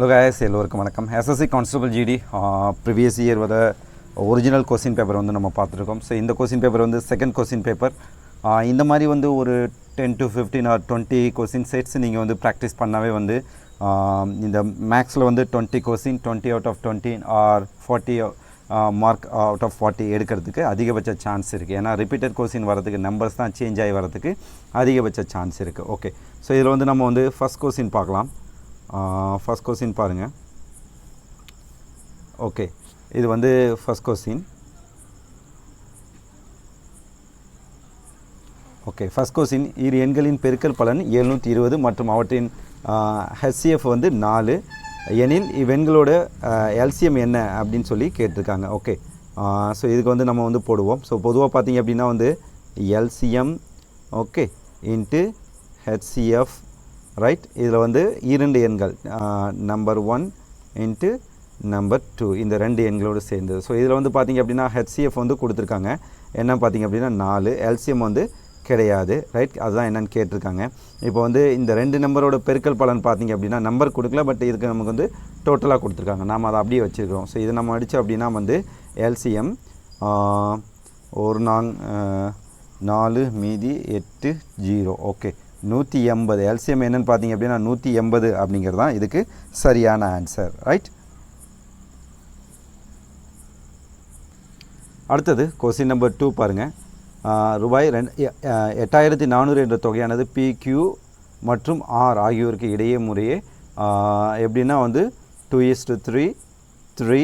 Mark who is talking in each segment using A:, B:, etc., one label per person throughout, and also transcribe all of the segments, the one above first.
A: Hello guys. எல்லோருக்கும் வணக்கம். SSC constable GD previous year வர ஒரிஜினல் கொஸ்டின் பேப்பர் வந்து நம்ம பார்த்துருக்கோம். ஸோ இந்த கொஸ்டின் பேப்பர் வந்து செகண்ட் கொஸ்டின் பேப்பர் இந்த மாதிரி வந்து ஒரு ten to fifteen or twenty question sets நீங்கள் வந்து ப்ராக்டிஸ் பண்ணாவே வந்து இந்த மேக்ஸில் வந்து twenty question twenty out of twenty or forty mark out of forty எடுக்கிறதுக்கு அதிகபட்ச சான்ஸ் இருக்குது ஏன்னா ரிப்பீட்டட் கொஸ்டின் வரதுக்கு நம்பர்ஸ் தான் சேஞ்ச் ஆகி வரதுக்கு அதிகபட்ச சான்ஸ் இருக்குது ஓகே ஸோ இதில் வந்து நம்ம வந்து ஃபஸ்ட் கொஸ்டின் பார்க்கலாம். ஃபஸ்ட் கொஸ்டின் பாருங்கள் ஓகே இது வந்து first question okay first question இரு எண்களின் பெருக்கல் பலன் எழுநூற்றி இருபது மற்றும் அவற்றின் ஹெச்சிஎஃப் வந்து நாலு. எனில் இவெண்களோட எல்சிஎம் என்ன அப்படின்னு சொல்லி கேட்டிருக்காங்க. ஓகே ஸோ இதுக்கு வந்து நம்ம வந்து போடுவோம். ஸோ பொதுவாக பார்த்தீங்க அப்படின்னா வந்து LCM okay into HCF right இதில் வந்து இரண்டு எண்கள். Number one into number two இந்த ரெண்டு எண்களோடு சேர்ந்தது. ஸோ இதில் வந்து பார்த்தீங்க அப்படின்னா ஹெச்சிஎஃப் வந்து கொடுத்துருக்காங்க. என்ன பார்த்தீங்க அப்படின்னா நாலு. எல்சிஎம் வந்து கிடையாது. ரைட் அதுதான் என்னன்னு கேட்டிருக்காங்க. இப்போ வந்து இந்த ரெண்டு நம்பரோட பெருக்கல் பலன் பார்த்தீங்க அப்படின்னா நம்பர் கொடுக்கல பட் இதுக்கு நமக்கு வந்து டோட்டலாக கொடுத்துருக்காங்க. நாம் அதை அப்படியே வச்சுருக்கிறோம். ஸோ இது நம்ம அடித்தோம் அப்படின்னா வந்து எல்சிஎம் ஒரு நாங் நாலு மீதி எட்டு ஜீரோ. ஓகே நூற்றி எண்பது எல்சிஎம் என்னன்னு பார்த்தீங்க அப்படின்னா நூற்றி எண்பது அப்படிங்கிறது தான் இதுக்கு சரியான ஆன்சர் ரைட் அடுத்தது கொஸ்டின் நம்பர் டூ பாருங்கள் ரூபாய் ரெண்டு எட்டாயிரத்தி நானூறு என்ற தொகையானது பிக்யூ மற்றும் ஆர் ஆகியோருக்கு இடையே முறையே எப்படின்னா வந்து two is to three three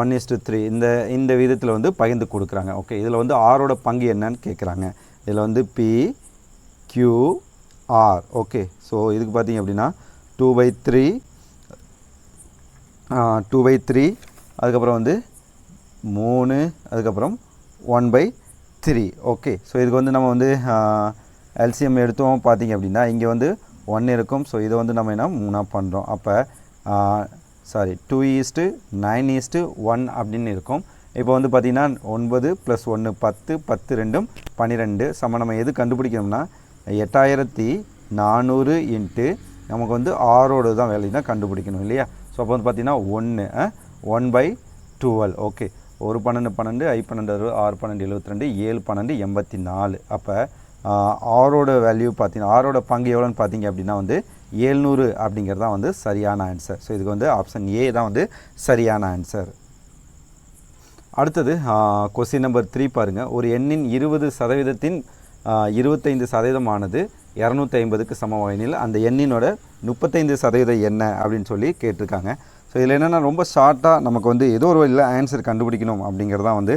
A: one is to three இந்த இந்த விதத்தில் வந்து பகிர்ந்து கொடுக்குறாங்க. ஓகே இதில் வந்து ஆரோட பங்கு என்னன்னு கேட்குறாங்க இதில் வந்து P Q R okay so இதுக்கு பார்த்தீங்க அப்படின்னா two by three two by three அதுக்கப்புறம் வந்து மூணு அதுக்கப்புறம் one by three okay so இதுக்கு வந்து நம்ம வந்து எல்சிஎம் எடுத்தோம் பார்த்தீங்க அப்படின்னா இங்கே வந்து ஒன் இருக்கும். ஸோ இதை வந்து நம்ம என்ன மூணாக பண்ணுறோம் அப்போ sorry two is to nine is to one அப்படின்னு இருக்கும். இப்போ வந்து பார்த்திங்கன்னா ஒன்பது ப்ளஸ் ஒன்று பத்து பத்து ரெண்டும் பன்னிரெண்டு சம நம்ம எது கண்டுபிடிக்கணும்னா எட்டாயிரத்தி நானூறு இன்ட்டு நமக்கு வந்து ஆறோடு தான் வேலை தான் கண்டுபிடிக்கணும் இல்லையா? ஸோ அப்போ வந்து பார்த்திங்கன்னா ஒன்று ஒன் பை டுவெல். ஓகே ஒரு பன்னெண்டு பன்னெண்டு ஐ பன்னெண்டு அறுபது ஆறு பன்னெண்டு எழுபத்தி ரெண்டு ஏழு பன்னெண்டு எண்பத்தி நாலு அப்போ ஆரோட வேல்யூ பார்த்தீங்கன்னா ஆரோட பங்கு எவ்வளோன்னு பார்த்தீங்க அப்படின்னா வந்து ஏழ்நூறு அப்படிங்கிறது தான் வந்து சரியான ஆன்சர் ஸோ இதுக்கு வந்து ஆப்ஷன் ஏ தான் வந்து சரியான ஆன்சர் அடுத்தது கொஸ்டின் நம்பர் த்ரீ பாருங்கள் ஒரு எண்ணின் இருபது சதவீதத்தின் இருபத்தைந்து சதவீதமானது இரநூத்தி ஐம்பதுக்கு சமமாயினில் அந்த எண்ணினோட முப்பத்தைந்து சதவீதம் என்ன அப்படின்னு சொல்லி கேட்டிருக்காங்க. ஸோ இதில் என்னென்னா ரொம்ப ஷார்ட்டாக நமக்கு வந்து ஏதோ ஒரு வழியில் ஆன்சர் கண்டுபிடிக்கணும் அப்படிங்கிறது தான் வந்து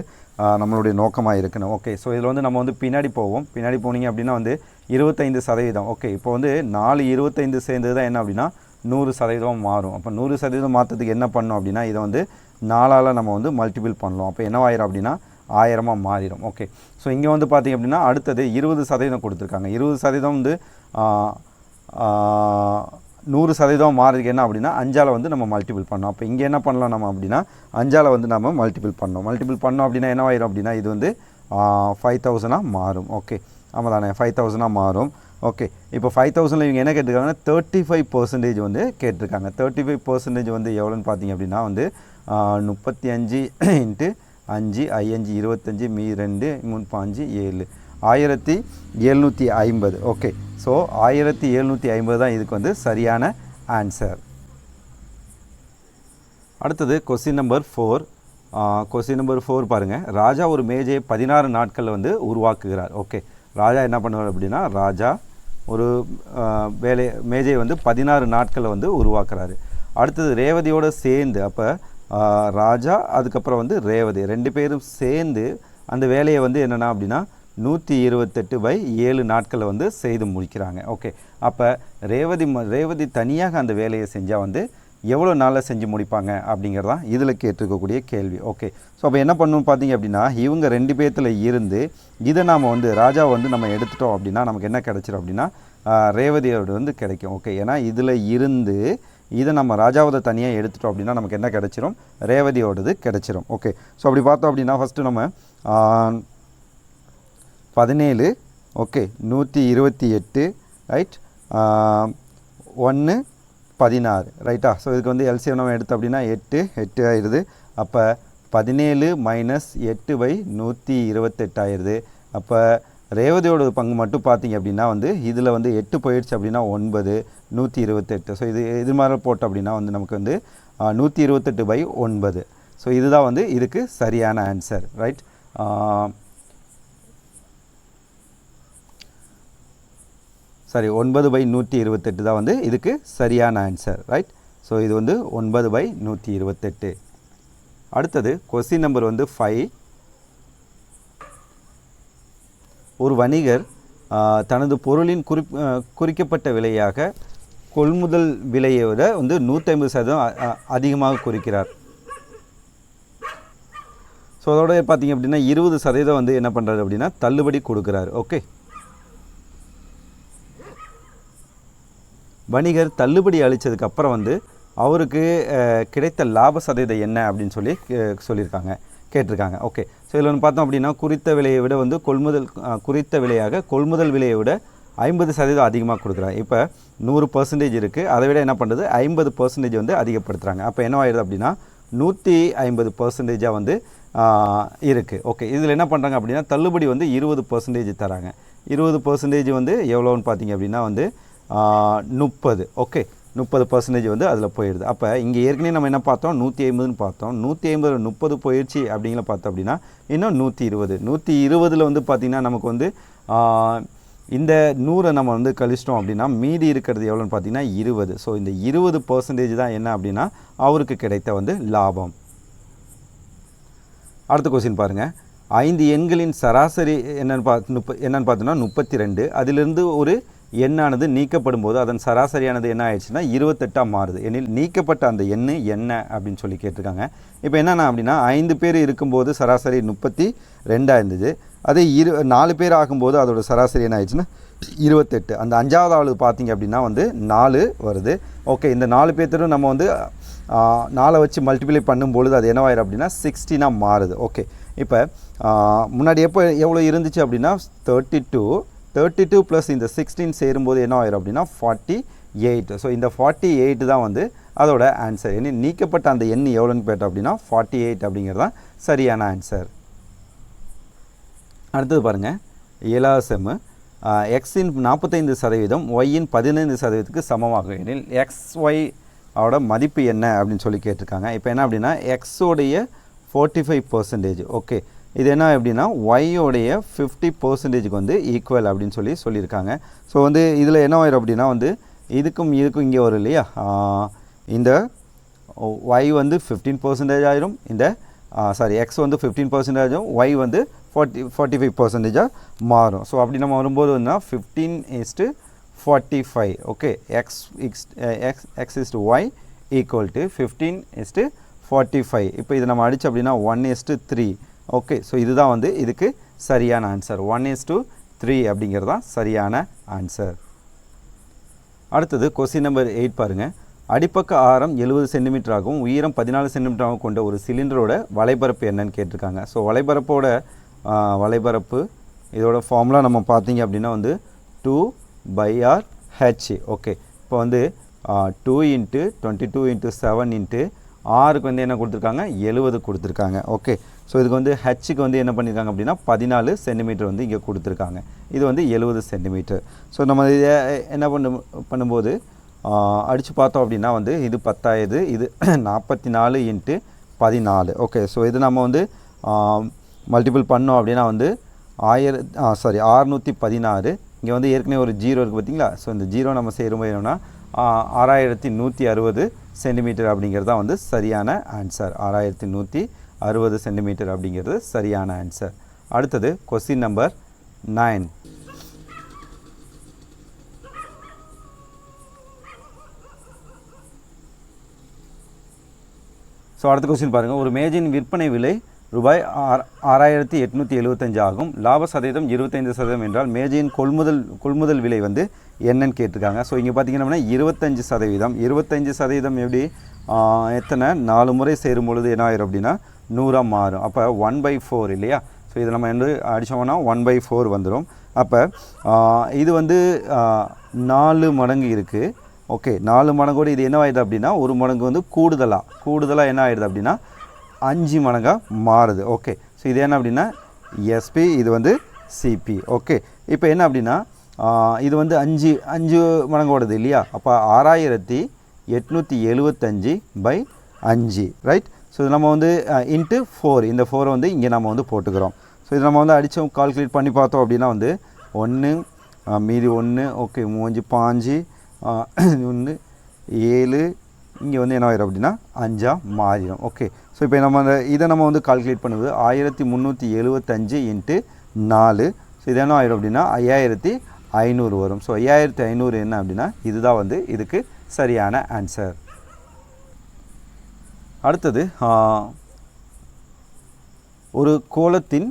A: நம்மளுடைய நோக்கமாக இருக்கணும். ஓகே ஸோ இதில் வந்து நம்ம வந்து பின்னாடி போவோம். பின்னாடி போனீங்க அப்படின்னா வந்து இருபத்தைந்து சதவீதம். ஓகே இப்போ வந்து நாலு இருபத்தைந்து சேர்ந்தது தான் என்ன அப்படின்னா நூறு சதவீதம் மாறும். அப்போ நூறு சதவீதம் மாற்றத்துக்கு என்ன பண்ணணும் அப்படின்னா இதை வந்து நாலால் நம்ம வந்து மல்டிபிள் பண்ணலாம். அப்போ என்னவாயிரும் அப்படின்னா ஆயிரமாக மாறிடும். ஓகே ஸோ இங்கே வந்து பார்த்திங்க அப்படின்னா அடுத்தது இருபது சதவீதம் கொடுத்துருக்காங்க. இருபது சதவீதம் வந்து நூறு சதவீதம் மாறதுக்கு என்ன அப்படின்னா அஞ்சால் வந்து நம்ம மல்டிபிள் பண்ணோம். அப்போ இங்கே என்ன பண்ணலாம் நம்ம அப்படின்னா அஞ்சால் வந்து நம்ம மல்டிபிள் பண்ணோம். மல்டிபிள் பண்ணோம் அப்படின்னா என்னவாயிரும் அப்படின்னா இது வந்து ஃபைவ் தௌசண்டாக மாறும். ஓகே ஆமாம் தானே ஃபைவ் தௌசண்டாக மாறும். ஓகே இப்போ ஃபைவ் தௌசண்டில் இவங்க என்ன கேட்டிருக்காங்கன்னா தேர்ட்டி ஃபைவ் பர்சன்டேஜ் வந்து கேட்டிருக்காங்க. தேர்ட்டி ஃபைவ் பர்சன்டேஜ் வந்து எவ்வளோன்னு பார்த்தீங்க அப்படின்னா வந்து முப்பத்தி அஞ்சு இன்ட்டு அஞ்சு ஐயஞ்சு இருபத்தஞ்சி மீ ரெண்டு மூணு பாஞ்சு ஏழு. ஆயிரத்தி எழுநூற்றி ஐம்பது. ஓகே ஸோ ஆயிரத்தி எழுநூற்றி ஐம்பது தான் இதுக்கு வந்து சரியான ஆன்சர் அடுத்தது question number four question number four பாருங்கள் ராஜா ஒரு மேஜையை பதினாறு நாட்களில் வந்து உருவாக்குகிறார். ஓகே ராஜா என்ன பண்ணுவார் அப்படின்னா ராஜா ஒரு வேலை மேஜையை வந்து பதினாறு நாட்களில் வந்து உருவாக்குறாரு. அடுத்தது ரேவதியோடு சேர்ந்து அப்போ ராஜா அதுக்கப்புறம் வந்து ரேவதி. ரெண்டு பேரும் சேர்ந்து அந்த வேலையை வந்து என்னென்னா அப்படின்னா நூற்றி இருபத்தெட்டு பை ஏழு நாட்களில் வந்து செய்து முடிக்கிறாங்க. ஓகே. அப்போ ரேவதி ம- ரேவதி தனியாக அந்த வேலையை செஞ்சால் வந்து எவ்வளோ நாளில் செஞ்சு முடிப்பாங்க அப்படிங்கிறது தான் இதில் கேட்டிருக்கக்கூடிய கேள்வி. ஓகே. ஸோ அப்போ என்ன பண்ணணும் பார்த்தீங்க அப்படின்னா இவங்க ரெண்டு பேர்த்தில் இருந்து இதை நாம் வந்து ராஜா வந்து நம்ம எடுத்துட்டோம் அப்படின்னா நமக்கு என்ன கிடச்சிரும் அப்படின்னா ரேவதியோட வந்து கிடைக்கும். ஓகே. ஏன்னா இதில் இருந்து இதை நம்ம ராஜாவதை தனியாக எடுத்துட்டோம் அப்படின்னா நமக்கு என்ன கிடச்சிரும்? ரேவதியோடது கிடச்சிரும். ஓகே ஸோ அப்படி பார்த்தோம் அப்படின்னா ஃபஸ்ட்டு நம்ம பதினேழு ஓகே நூற்றி இருபத்தி எட்டு ரைட் ஒன்று பதினாறு ரைட்டா ஸோ இதுக்கு வந்து எல்சிஎம் நம்ம எடுத்தோம் அப்படின்னா எட்டு எட்டு ஆயிடுது அப்போ பதினேழு மைனஸ் எட்டு பை நூற்றி இருபத்தெட்டு ஆயிடுது அப்போ ரேவதியோட பங்கு மட்டும் பார்த்தீங்க அப்படின்னா வந்து இதில் வந்து எட்டு போயிடுச்சு அப்படின்னா ஒன்பது. நூற்றி இருபத்தெட்டு. ஸோ இது இது மாதிரி போட்டோம் அப்படின்னா வந்து நமக்கு வந்து நூற்றி இருபத்தெட்டு பை ஒன்பது. ஸோ இதுதான் வந்து இதுக்கு சரியான ஆன்சர் ரைட் சாரி ஒன்பது பை நூற்றி இருபத்தெட்டு தான் வந்து இதுக்கு சரியான ஆன்சர் ரைட் ஸோ இது வந்து ஒன்பது பை நூற்றி இருபத்தெட்டு. அடுத்தது கொஸ்டின் நம்பர் வந்து ஃபைவ் ஒரு வணிகர் தனது பொருளின் குறிப் குறிக்கப்பட்ட விலையாக கொள்முதல் விலையை விட வந்து நூற்றி சதவீதம் அதிகமாக குறிக்கிறார். ஸோ அதோட பார்த்தீங்க அப்படின்னா இருபது சதவீதம் வந்து என்ன பண்ணுறாரு அப்படின்னா தள்ளுபடி கொடுக்குறாரு. ஓகே வணிகர் தள்ளுபடி அளித்ததுக்கு அப்புறம் வந்து அவருக்கு கிடைத்த லாப சதவீதம் என்ன அப்படின்னு சொல்லி சொல்லியிருக்காங்க. கேட்டிருக்காங்க. ஓகே ஸோ இதில் வந்து பார்த்தோம் அப்படின்னா குறித்த விலையை விட வந்து கொள்முதல் குறித்த விலையாக கொள்முதல் விலையை விட ஐம்பது சதவீதம் அதிகமாக கொடுக்குறாங்க. இப்போ நூறு பர்சன்டேஜ் இருக்குது அதை விட என்ன பண்ணுறது? ஐம்பது பர்சன்டேஜ் வந்து அதிகப்படுத்துகிறாங்க அப்போ என்ன ஆயிடுது அப்படின்னா நூற்றி ஐம்பது பர்சன்டேஜாக வந்து இருக்குது ஓகே. இதில் என்ன பண்ணுறாங்க அப்படின்னா தள்ளுபடி வந்து இருபது பர்சன்டேஜ் தராங்க. இருபது பர்சன்டேஜ் வந்து எவ்வளோன்னு பார்த்தீங்க அப்படின்னா வந்து முப்பது. ஓகே. முப்பது பர்சன்டேஜ் வந்து அதில் போயிடுது. அப்போ இங்கே ஏற்கனவே நம்ம என்ன பார்த்தோம்? நூற்றி ஐம்பதுன்னு பார்த்தோம். நூற்றி ஐம்பது முப்பது போயிடுச்சு அப்படிங்கிற பார்த்தோம் அப்படின்னா இன்னும் நூற்றி இருபது. நூற்றி இருபதில் வந்து பார்த்திங்கன்னா நமக்கு வந்து இந்த நூறை நம்ம வந்து கழிச்சிட்டோம் அப்படின்னா மீதி இருக்கிறது எவ்வளோன்னு பார்த்தீங்கன்னா இருபது. ஸோ இந்த இருபது பர்சன்டேஜ் தான் என்ன அப்படின்னா அவருக்கு கிடைத்த வந்து லாபம். அடுத்த கொஸ்டின் பாருங்கள் ஐந்து எண்களின் சராசரி என்னென்னு பார்த்து முப்ப என்னென்னு பார்த்தோன்னா முப்பத்தி ரெண்டு அதிலிருந்து ஒரு எண்ணானது நீக்கப்படும் போது அதன் சராசரியானது என்ன ஆயிடுச்சுன்னா இருபத்தெட்டாக மாறுது. எனில் நீக்கப்பட்ட அந்த எண்ணு என்ன அப்படின்னு சொல்லி கேட்டிருக்காங்க. இப்போ என்னென்னா அப்படின்னா ஐந்து பேர் இருக்கும்போது சராசரி முப்பத்தி ரெண்டாக இருந்தது. அதே இரு நாலு பேர் ஆகும்போது அதோட சராசரி என்ன ஆயிடுச்சுன்னா இருபத்தெட்டு. அந்த அஞ்சாவது ஆள் பார்த்தீங்க அப்படின்னா வந்து நாலு வருது. ஓகே இந்த நாலு பேர்த்தரும் நம்ம வந்து ஆ, நாலை வச்சு மல்டிப்ளை பண்ணும்பொழுது அது என்னவாயிரும் அப்படின்னா சிக்ஸ்டீனாக மாறுது. ஓகே இப்போ முன்னாடி எப்போ எவ்வளோ இருந்துச்சு அப்படின்னா thirty two thirty two plus இந்த சிக்ஸ்டீன் சேரும்போது என்ன ஆயிரும் அப்படின்னா ஃபார்ட்டி எயிட் ஸோ இந்த ஃபார்ட்டி எயிட் தான் வந்து அதோட ஆன்சர் இனி நீக்கப்பட்ட அந்த எண் எவ்வளோன்னு கேட்டோம் அப்படின்னா ஃபார்ட்டி எயிட் அப்படிங்கிறது தான் சரியான ஆன்சர் அடுத்தது பாருங்கள் ஏழாவது செம்மு எக்ஸின் நாற்பத்தைந்து சதவீதம் ஒய்யின் பதினைந்து சதவீதத்துக்கு சமமாக எனில் எக்ஸ் ஒய் அவட மதிப்பு என்ன அப்படின்னு சொல்லி கேட்டிருக்காங்க. இப்போ என்ன அப்படின்னா எக்ஸோடைய ஃபோர்ட்டி ஃபைவ் பர்சன்டேஜ் ஓகே இது என்ன அப்படின்னா ஒய்யோடைய ஃபிஃப்டி பர்சன்டேஜுக்கு வந்து ஈக்குவல் அப்படின்னு சொல்லி சொல்லியிருக்காங்க. ஸோ வந்து இதில் என்ன ஆயிரும் அப்படின்னா வந்து இதுக்கும் இதுக்கும் இங்கே வரும் இல்லையா? இந்த ஒய் வந்து ஃபிஃப்டீன் பர்சன்டேஜ் ஆயிரும். இந்த சாரி எக்ஸ் வந்து ஃபிஃப்டீன் பர்சன்டேஜும் ஒய் வந்து ஃபார்ட்டி ஃபார்ட்டி ஃபைவ் பர்சன்டேஜாக மாறும். ஸோ அப்படி நம்ம வரும்போது வந்து fifteen is to forty five okay X X X X is to Y equal to fifteen is to forty five இப்போ இதை நம்ம அடித்து அப்படின்னா one is to three okay so இதுதான் வந்து இதுக்கு சரியான answer one is to three அப்படிங்கிறது தான் சரியான ஆன்சர் அடுத்தது கொஸ்டின் நம்பர் எயிட் பாருங்கள் அடிப்பக்க ஆரம் எழுபது சென்டிமீட்டராகவும் உயரம் பதினாலு சென்டிமீட்டராகவும் கொண்ட ஒரு சிலிண்டரோட வலைபரப்பு என்னன்னு கேட்டிருக்காங்க. ஸோ வலைபரப்போட வலைபரப்பு. இதோட ஃபார்முலா நம்ம பார்த்தீங்க அப்படின்னா வந்து two by R H okay இப்போ வந்து two into twenty two into seven into ஆருக்கு வந்து என்ன கொடுத்துருக்காங்க? எழுபது கொடுத்துருக்காங்க. ஓகே ஸோ இதுக்கு வந்து ஹெச்சுக்கு வந்து என்ன பண்ணியிருக்காங்க அப்படின்னா பதினாலு சென்டிமீட்டர் வந்து இங்கே கொடுத்துருக்காங்க. இது வந்து எழுபது சென்டிமீட்டர் ஸோ நம்ம இதை என்ன பண்ணும் பண்ணும்போது அடித்து பார்த்தோம் அப்படின்னா வந்து இது பத்தாயிரது இது நாற்பத்தி நாலு இன்ட்டு பதினாலு. ஓகே ஸோ இது நம்ம வந்து மல்டிபிள் பண்ணோம் அப்படின்னா வந்து ஆயிர சாரி ஆறுநூற்றி பதினாறு. இங்கே வந்து ஏற்கனவே ஒரு ஜீரோ இருக்குது பார்த்தீங்களா? ஸோ இந்த ஜீரோ நம்ம சேரும்போது என்னன்னா என்னென்னா ஆறாயிரத்தி நூற்றி அறுபது சென்டிமீட்டர் அப்படிங்கிறது தான் வந்து சரியான ஆன்சர் ஆறாயிரத்தி நூற்றி அறுபது சென்டிமீட்டர் அப்படிங்கிறது சரியான ஆன்சர் அடுத்தது கொஸ்டின் நம்பர் நைன் ஸோ அடுத்த கொஸ்டின் பாருங்கள் ஒரு மேஜின் விற்பனை விலை ரூபாய் ஆறாயிரத்தி எட்நூற்றி எழுபத்தஞ்சு ஆகும். லாப சதவீதம் இருபத்தைந்து சதவீதம் என்றால் மேஜையின் கொள்முதல் கொள்முதல் விலை வந்து என்னன்னு கேட்டிருக்காங்க. ஸோ இங்கே பார்த்தீங்கன்னா இருபத்தஞ்சு சதவீதம். இருபத்தஞ்சு சதவீதம் எப்படி? எத்தனை? நாலு முறை சேரும் பொழுது என்ன ஆயிரும் அப்படின்னா நூறாக மாறும். அப்போ ஒன் பை ஃபோர் இல்லையா? ஸோ இதை நம்ம என்று அடித்தோம்னா ஒன் பை ஃபோர் வந்துடும் அப்போ இது வந்து நாலு மடங்கு இருக்குது ஓகே நாலு மடங்கோடு இது என்ன ஆயிடுது அப்படின்னா ஒரு மடங்கு வந்து கூடுதலாக கூடுதலாக என்ன ஆயிடுது அப்படின்னா அஞ்சு மடங்காக மாறுது. ஓகே ஸோ இது என்ன அப்படின்னா எஸ்பி இது வந்து சிபி ஓகே இப்போ என்ன அப்படின்னா இது வந்து அஞ்சு அஞ்சு மடங்கோடது இல்லையா? அப்போ ஆறாயிரத்தி எட்நூற்றி எழுபத்தஞ்சி பை அஞ்சு. ரைட் ஸோ இது நம்ம வந்து இன்ட்டு ஃபோர் இந்த ஃபோரை வந்து இங்கே நம்ம வந்து போட்டுக்கிறோம். ஸோ இது நம்ம வந்து அடித்து கால்குலேட் பண்ணி பார்த்தோம் அப்படின்னா வந்து ஒன்று மீதி ஒன்று ஓகே மூஞ்சு பாஞ்சு ஒன்று ஏழு இங்கே வந்து என்ன ஆயிரும் அப்படின்னா அஞ்சாக மாறிடும் ஓகே ஸோ இப்போ நம்ம அந்த இதை நம்ம வந்து கால்குலேட் பண்ணுவது ஆயிரத்தி முந்நூற்றி எழுவத்தஞ்சு இன்ட்டு நாலு. ஸோ இது என்ன ஆயிரும் அப்படின்னா ஐயாயிரத்தி ஐநூறு வரும். ஸோ ஐயாயிரத்தி ஐநூறு என்ன அப்படின்னா இதுதான் வந்து இதுக்கு சரியான ஆன்சர் அடுத்தது ஒரு கோலத்தின்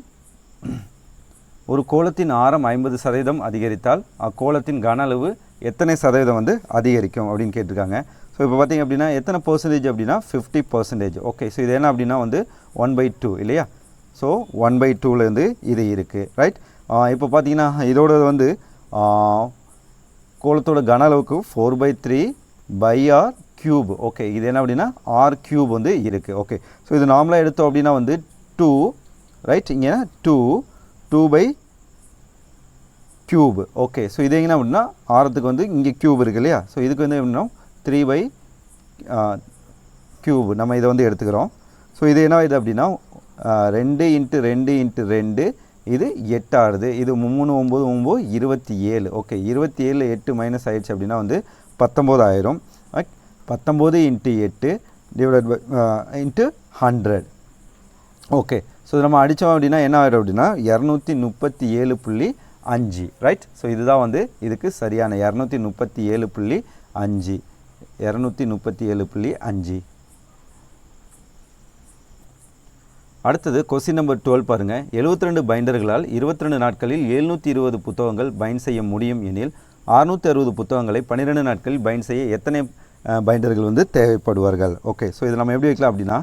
A: ஒரு கோலத்தின் ஆரம் ஐம்பது சதவீதம் அதிகரித்தால் அக்கோலத்தின் கன அளவு எத்தனை சதவீதம் வந்து அதிகரிக்கும் அப்படின்னு கேட்டிருக்காங்க. ஸோ இப்போ பார்த்தீங்க அப்படின்னா எத்தனை பர்சன்டேஜ் அப்படின்னா ஃபிஃப்டி பர்சன்டேஜ் ஓகே ஸோ இது என்ன அப்படின்னா வந்து ஒன் பை டூ இல்லையா? ஸோ ஒன் பை டூலேருந்து இது இருக்குது ரைட் இப்போ பார்த்தீங்கன்னா இதோட வந்து கோலத்தோட கன அளவுக்கு four by three by R cube okay இது என்ன அப்படின்னா ஆர் க்யூப் வந்து இருக்குது ஓகே ஸோ இது நார்மலாக எடுத்தோம் அப்படின்னா வந்து டூ ரைட் இங்கே two two by cube okay so இது என்ன அப்படின்னா ஆரத்துக்கு வந்து இங்கே க்யூப் இருக்குது இல்லையா? ஸோ இதுக்கு வந்து எப்படின்னா த்ரீ பை கியூப் நம்ம இதை வந்து எடுத்துக்கிறோம். ஸோ இது என்ன இது அப்படின்னா uh, ரெண்டு இன்ட்டு ரெண்டு இன்ட்டு ரெண்டு இது எட்டாகுது இது மூணு ஒம்பது ஒம்பது இருபத்தி ஏழு. ஓகே இருபத்தி ஏழு எட்டு மைனஸ் ஆயிடுச்சு அப்படின்னா வந்து பத்தொம்போதாயிரம் பத்தொம்போது இன்ட்டு எட்டு divide by into hundred okay so நம்ம அடித்தோம் அப்படின்னா என்ன ஆயிடும் அப்படின்னா இரநூத்தி முப்பத்தி ஏழு புள்ளி அஞ்சு. ரைட் ஸோ இதுதான் வந்து இதுக்கு சரியான இரநூத்தி முப்பத்தி ஏழு புள்ளி அஞ்சு. இரநூத்தி முப்பத்தி ஏழு புள்ளி அஞ்சு. அடுத்தது கொஸ்டின் நம்பர் டுவெல் பாருங்கள் 72 ரெண்டு பைண்டர்களால் 22 நாட்களில் எழுநூற்றி இருபது புத்தகங்கள் பைண்ட் செய்ய முடியும் எனில் அறுநூற்றி அறுபது புத்தகங்களை 12 நாட்களில் பைண்ட் செய்ய எத்தனை பைண்டர்கள் வந்து தேவைப்படுவார்கள்? ஓகே ஸோ இதை நம்ம எப்படி வைக்கலாம் அப்படின்னா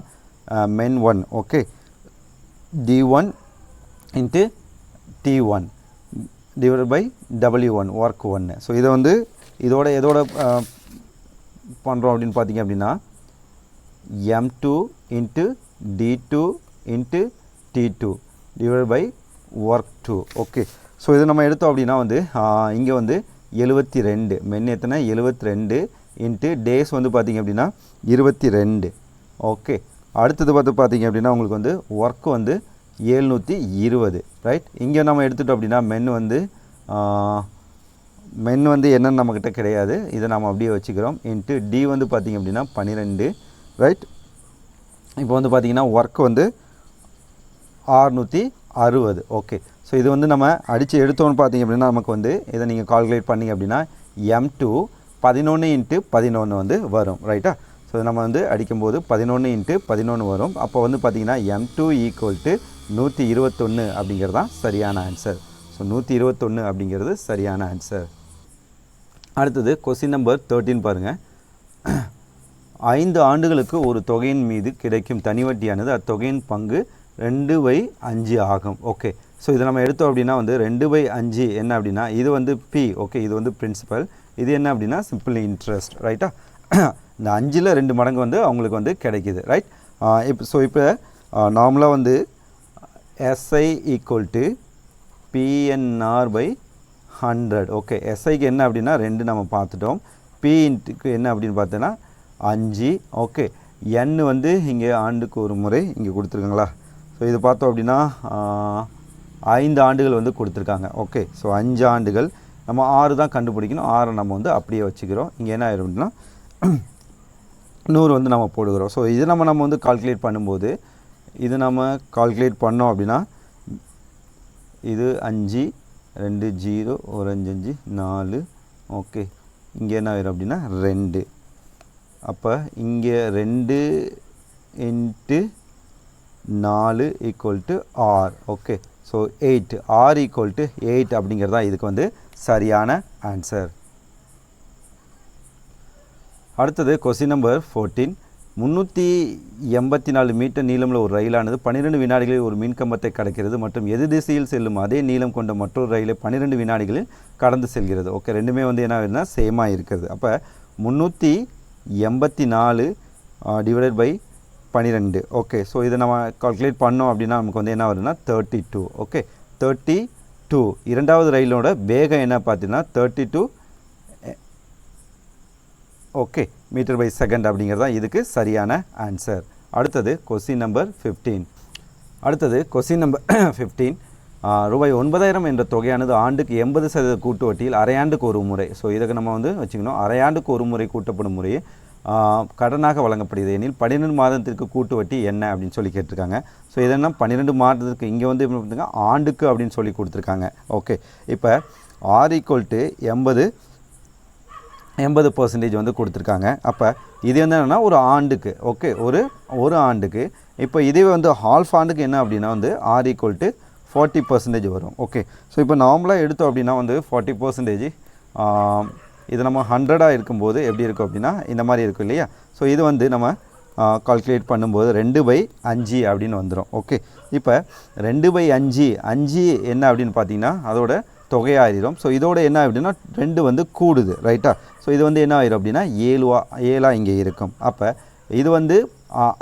A: men one okay T one into T one divide by W one work ஒன்று ஸோ இதை வந்து இதோட இதோட பண்ணுறோம் அப்படின்னு பார்த்தீங்க அப்படின்னா M two into T two into T two divide by work two okay so இதை நம்ம எடுத்தோம் அப்படின்னா வந்து இங்கே வந்து எழுபத்தி ரெண்டு. மென் எத்தனை? எழுபத்தி ரெண்டு இன்ட்டு டேஸ் வந்து பார்த்தீங்க அப்படின்னா இருபத்தி ரெண்டு. ஓகே அடுத்தது பார்த்து பார்த்தீங்க அப்படின்னா உங்களுக்கு வந்து ஒர்க் வந்து ஏழ்நூற்றி இருபது. ரைட் இங்கே நம்ம எடுத்துட்டோம் அப்படின்னா மென் வந்து மென் வந்து என்னென்னு நம்மக்கிட்ட கிடையாது. இதை நம்ம அப்படியே வச்சுக்கிறோம். இன்ட்டு டி வந்து பார்த்திங்க அப்படின்னா பன்னிரெண்டு ரைட் இப்போ வந்து பார்த்திங்கன்னா ஒர்க் வந்து ஆறுநூற்றி அறுபது. ஓகே ஸோ இது வந்து நம்ம அடித்து எடுத்தோன்னு பார்த்தீங்க அப்படின்னா நமக்கு வந்து இதை நீங்கள் கால்குலேட் பண்ணிங்க அப்படின்னா எம் டூ பதினொன்று இன்ட்டு பதினொன்று வந்து வரும் ரைட்டா ஸோ நம்ம வந்து அடிக்கும்போது பதினொன்று இன்ட்டு பதினொன்று வரும். அப்போ வந்து பார்த்திங்கன்னா எம் டூ ஈக்குவல் டு நூற்றி இருபத்தொன்று அப்படிங்கிறது தான் சரியான ஆன்சர் ஸோ நூற்றி இருபத்தொன்று அப்படிங்கிறது சரியான ஆன்சர் அடுத்தது கொஸ்டின் நம்பர் தேர்ட்டின் பாருங்கள் ஐந்து ஆண்டுகளுக்கு ஒரு தொகையின் மீது கிடைக்கும் தனி வட்டியானது அத்தொகையின் பங்கு ரெண்டு பை அஞ்சு ஆகும். ஓகே ஸோ இதை நம்ம எடுத்தோம் அப்படின்னா வந்து ரெண்டு பை அஞ்சு என்ன அப்படின்னா இது வந்து பி ஓகே இது வந்து பிரின்சிபல் இது என்ன அப்படின்னா சிம்பிள் இன்ட்ரெஸ்ட் ரைட்டா இந்த அஞ்சில் ரெண்டு மடங்கு வந்து அவங்களுக்கு வந்து கிடைக்கிது. ரைட் இப்போ ஸோ இப்போ நார்மலாக வந்து SI equal to PNR by hundred okay எஸ்ஐக்கு என்ன அப்படின்னா ரெண்டு நம்ம பார்த்துட்டோம். பி இன்ட்டுக்கு என்ன அப்படின்னு பார்த்தோன்னா அஞ்சு. ஓகே என் வந்து இங்கே ஆண்டுக்கு ஒரு முறை இங்கே கொடுத்துருக்காங்களா? ஸோ இது பார்த்தோம் அப்படின்னா ஐந்து ஆண்டுகள் வந்து கொடுத்துருக்காங்க. ஓகே ஸோ அஞ்சு ஆண்டுகள். நம்ம ஆறு தான் கண்டுபிடிக்கணும். ஆறை நம்ம வந்து அப்படியே வச்சுக்கிறோம். இங்கே என்ன ஆயிரும் அப்படின்னா நூறு வந்து நம்ம போடுகிறோம். ஸோ இது நம்ம நம்ம வந்து கால்குலேட் பண்ணும்போது இது நம்ம கால்குலேட் பண்ணோம் அப்படின்னா இது அஞ்சு ரெண்டு ஜீரோ ஒரு அஞ்சு அஞ்சு நாலு. ஓகே. இங்கே என்ன ஆயிரும் அப்படின்னா ரெண்டு. அப்போ இங்கே ரெண்டு இன்ட்டு நாலு equal to R okay so eight R equal to eight அப்படிங்கிறது தான் இதுக்கு வந்து சரியான ஆன்சர் அடுத்தது கொஸ்டின் நம்பர் ஃபோர்டீன் முந்நூற்றி எண்பத்தி நாலு மீட்டர் நீளமுள்ள ஒரு ரயிலானது பன்னிரெண்டு வினாடிகளில் ஒரு மின்கம்பத்தை கடக்கிறது மற்றும் எதிர் திசையில் செல்லும் அதே நீளம் கொண்ட மற்றொரு ரயிலை பன்னிரெண்டு வினாடிகளில் கடந்து செல்கிறது. ஓகே ரெண்டுமே வந்து என்ன ஆகுதுன்னா சேமாக இருக்கிறது அப்போ முந்நூற்றி எண்பத்தி நாலு டிவைடட் பை பன்னிரெண்டு ஓகே ஸோ இதை நம்ம கால்குலேட் பண்ணோம் அப்படின்னா நமக்கு வந்து என்ன வருதுன்னா thirty two okay thirty two இரண்டாவது ரயிலோட வேகம் என்ன பார்த்தீங்கன்னா thirty two okay meter by second அப்படிங்கிறது தான் இதுக்கு சரியான ஆன்சர் அடுத்தது கொஸ்டின் நம்பர் ஃபிஃப்டீன் அடுத்தது கொஸ்டின் நம்பர் ஃபிஃப்டீன் ரூபாய் ஒன்பதாயிரம் என்ற தொகையானது ஆண்டுக்கு எண்பது சதவீத கூட்டு வட்டியில் அரையாண்டுக்கு ஒரு முறை. ஸோ இதுக்கு நம்ம வந்து வச்சுக்கணும். அரையாண்டுக்கு ஒரு முறை கூட்டப்படும் முறையை கடனாக வழங்கப்படுகிறது. எனில் பன்னிரெண்டு மாதத்திற்கு கூட்டு வட்டி என்ன அப்படின்னு சொல்லி கேட்டிருக்காங்க. ஸோ இதெல்லாம் பன்னிரெண்டு மாதத்துக்கு இங்கே வந்து பார்த்தீங்கன்னா ஆண்டுக்கு அப்படின்னு சொல்லி கொடுத்துருக்காங்க. ஓகே இப்போ ஆர் ஈக்குவல் டு எண்பது எண்பது பர்சன்டேஜ் வந்து கொடுத்துருக்காங்க. அப்போ இது வந்து என்னென்னா ஒரு ஆண்டுக்கு ஓகே ஒரு ஒரு ஆண்டுக்கு. இப்போ இதே வந்து ஹால்ஃப் ஆண்டுக்கு என்ன அப்படின்னா வந்து R equal to forty percentage வரும் ஓகே ஸோ இப்போ நார்மலாக எடுத்தோம் அப்படின்னா வந்து ஃபார்ட்டி பர்சன்டேஜ் இது நம்ம ஹண்ட்ரடாக இருக்கும்போது எப்படி இருக்கும் அப்படின்னா இந்த மாதிரி இருக்கும் இல்லையா? ஸோ இது வந்து நம்ம கால்குலேட் பண்ணும்போது ரெண்டு பை அஞ்சு அப்படின்னு வந்துடும் ஓகே இப்போ ரெண்டு பை அஞ்சு அஞ்சு என்ன அப்படின்னு பார்த்தீங்கன்னா அதோட தொகையாயிரும். ஸோ இதோட என்ன அப்படின்னா ரெண்டு வந்து கூடுது ரைட்டா ஸோ இது வந்து என்ன ஆயிரும் அப்படின்னா ஏழுவா ஏழாக இங்கே இருக்கும். அப்போ இது வந்து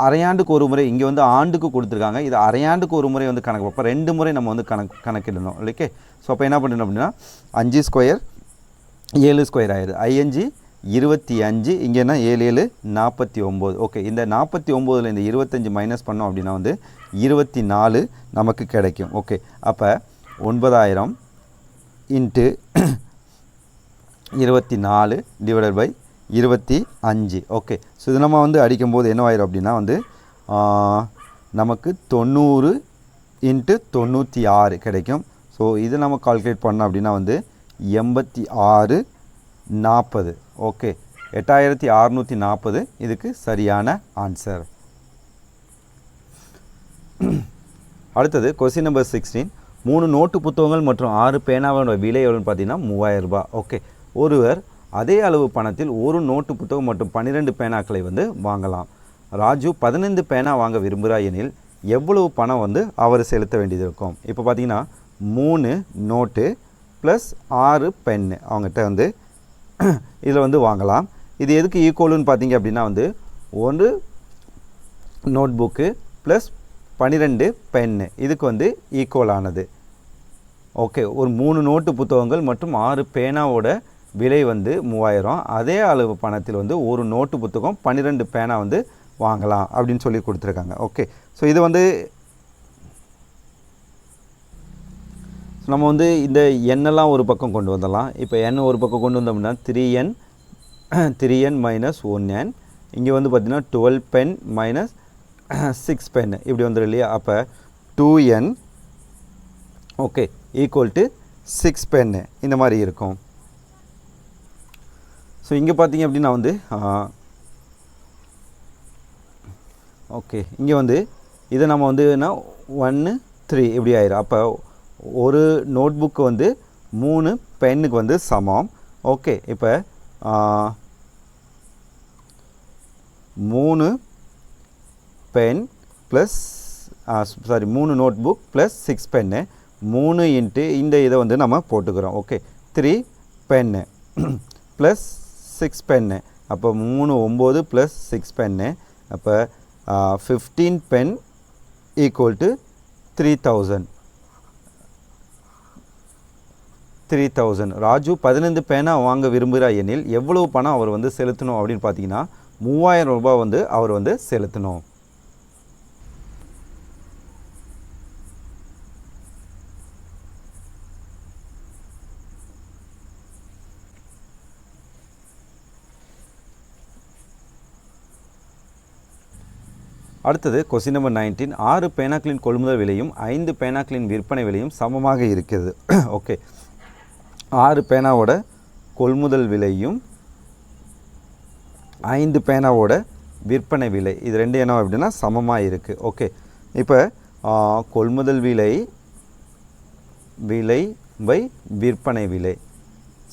A: அரையாண்டுக்கு ஒரு முறை இங்கே வந்து ஆண்டுக்கு கொடுத்துருக்காங்க. இது அரையாண்டுக்கு ஒரு முறை வந்து கணக்கு அப்போ ரெண்டு முறை நம்ம வந்து கணக்கு கணக்கிடணும் ஓகே ஸோ அப்போ என்ன பண்ணணும் அப்படின்னா அஞ்சு ஸ்கொயர் ஏழு ஸ்கொயர் ஆயிடுது ஐஎன்ஜி இருபத்தி அஞ்சு இங்கேன்னா ஏழு ஏழு நாற்பத்தி ஒம்பது. ஓகே இந்த நாற்பத்தி ஒம்போதில் இந்த இருபத்தஞ்சி மைனஸ் பண்ணோம் அப்படின்னா வந்து இருபத்தி நாலு நமக்கு கிடைக்கும். ஓகே அப்போ ஒன்பதாயிரம் இன்ட்டு இருபத்தி நாலு டிவைடட் பை இருபத்தி அஞ்சு. ஓகே ஸோ இது நம்ம வந்து அடிக்கும்போது என்னவாயிரும் அப்படின்னா வந்து நமக்கு தொண்ணூறு இன்ட்டு தொண்ணூற்றி ஆறு கிடைக்கும். ஸோ இது நம்ம கால்குலேட் பண்ணோம் அப்படின்னா வந்து எண்பத்தி ஆறு நாற்பது. ஓகே எட்டாயிரத்தி அறநூற்றி நாற்பது. இதுக்கு சரியான ஆன்சர் அடுத்தது கொஸ்டின் நம்பர் சிக்ஸ்டீன் மூணு நோட்டு புத்தகங்கள் மற்றும் ஆறு பேனாவோட விலை எவ்வளோன்னு பார்த்தீங்கன்னா மூவாயிரம் ரூபாய். ஓகே ஒருவர் அதே அளவு பணத்தில் ஒரு நோட்டு புத்தகம் மற்றும் பன்னிரெண்டு பேனாக்களை வந்து வாங்கலாம். ராஜு பதினைந்து பேனா வாங்க விரும்புகிறார் எனில் எவ்வளவு பணம் வந்து அவர் செலுத்த வேண்டியது இருக்கும்? இப்போ பார்த்தீங்கன்னா மூணு நோட்டு ப்ளஸ் ஆறு பென்னு அவங்ககிட்ட வந்து இதில் வந்து வாங்கலாம். இது எதுக்கு ஈக்குவலுன்னு பார்த்தீங்க அப்படின்னா வந்து ஒன்று நோட் புக்கு ப்ளஸ் பன்னிரெண்டு பென்னு இதுக்கு வந்து ஈக்குவலானது ஓகே ஒரு மூணு நோட்டு புத்தகங்கள் மற்றும் ஆறு பேனாவோட விலை வந்து மூவாயிரம். அதே அளவு பணத்தில் வந்து ஒரு நோட்டு புத்தகம் பன்னிரெண்டு பேனா வந்து வாங்கலாம் அப்படின்னு சொல்லி கொடுத்துருக்காங்க. ஓகே ஸோ இது வந்து நம்ம வந்து இந்த எண்ணெல்லாம் ஒரு பக்கம் கொண்டு வந்துடலாம். இப்போ எண்ணெய் ஒரு பக்கம் கொண்டு வந்தோம் அப்படின்னா three N three N minus one N இங்கே வந்து பார்த்திங்கன்னா twelve pen minus six pen இப்படி வந்துடும் இல்லையா? அப்போ two N okay equal to six pen இந்த மாதிரி இருக்கும். ஸோ இங்கே பார்த்தீங்க அப்படின்னா வந்து ஓகே இங்கே வந்து இதை நம்ம வந்து என்ன ஒன்று த்ரீ இப்படி ஆயிரும். அப்போ ஒரு நோட் புக்கு வந்து மூணு பென்னுக்கு வந்து சமம். ஓகே இப்போ மூணு பென் ப்ளஸ் சாரி மூணு note book plus six pen மூணு இன்ட்டு இந்த இதை வந்து நம்ம போட்டுக்கிறோம். Okay three pen plus six pen அப்போ மூணு ஒம்பது ப்ளஸ் சிக்ஸ் பென்னு அப்போ fifteen pen equal to three thousand three thousand Raju பதினைந்து பேனா வாங்க விரும்புகிறார் எனில் எவ்வளவு பணம் அவர் வந்து செலுத்தணும் அப்படின்னு பார்த்தீங்கன்னா மூவாயிரம் ரூபாய் வந்து அவர் வந்து செலுத்தணும். அடுத்தது கொஸ்டின் நம்பர் நைன்டீன் ஆறு பேனாக்களின் கொள்முதல் விலையும் ஐந்து பேனாக்களின் விற்பனை விலையும் சமமாக இருக்கிறது. ஓகே ஆறு பேனாவோட கொள்முதல் விலையும் ஐந்து பேனாவோட விற்பனை விலை. இது ரெண்டு என்ன அப்படின்னா சமமாக இருக்குது ஓகே இப்போ கொள்முதல் விலை விலை பை விற்பனை விலை.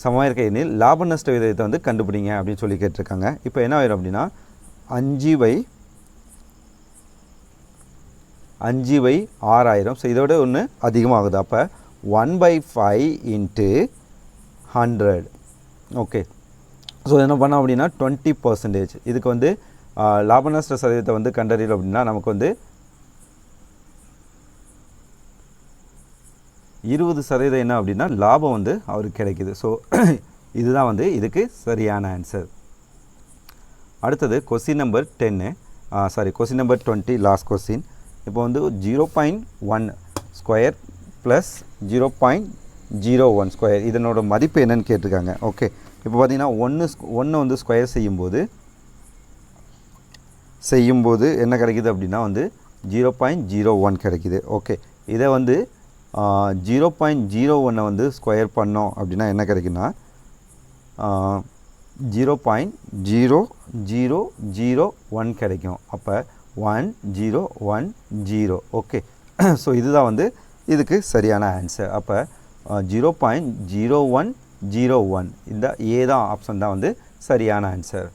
A: சமமாக இருக்க எண்ணில் லாப நஷ்ட விகிதத்தை வந்து கண்டுபிடிங்க அப்படின்னு சொல்லி கேட்டிருக்காங்க. இப்போ என்ன ஆயிரும் அப்படின்னா அஞ்சு பை அஞ்சு பை ஆறாயிரம். ஸோ இதை விட ஒன்று அதிகமாகுது. அப்போ one by five into hundred okay so என்ன பண்ணோம் அப்படின்னா டுவெண்ட்டி பர்சன்டேஜ் இதுக்கு வந்து லாப நஷ்ட சதவீதத்தை வந்து கண்டறியல் அப்படின்னா நமக்கு வந்து இருபது சதவீதம் என்ன அப்படின்னா லாபம் வந்து அவருக்கு கிடைக்குது. ஸோ இதுதான் வந்து இதுக்கு சரியான ஆன்சர் அடுத்தது question number ten sorry question number twenty last question இப்போ வந்து zero point one square plus zero point zero one square இதனோட மதிப்பு என்னன்னு கேட்டிருக்காங்க. ஓகே இப்போ பார்த்தீங்கன்னா ஒன்று ஒன்று வந்து ஸ்கொயர் செய்யும்போது செய்யும்போது என்ன கிடைக்குது அப்படின்னா வந்து ஜீரோ பாயிண்ட் ஜீரோ ஒன் கிடைக்குது. ஓகே இதை வந்து ஜீரோ பாயிண்ட் ஜீரோ ஒன்னை வந்து ஸ்கொயர் பண்ணோம் அப்படின்னா என்ன கிடைக்குன்னா zero point zero zero zero one கிடைக்கும். அப்போ one zero one zero okay so இதுதான் வந்து இதுக்கு சரியான ஆன்சர் அப்போ zero point zero one zero one இந்த ஏ தான் ஆப்ஷன் தான் வந்து சரியான ஆன்சர்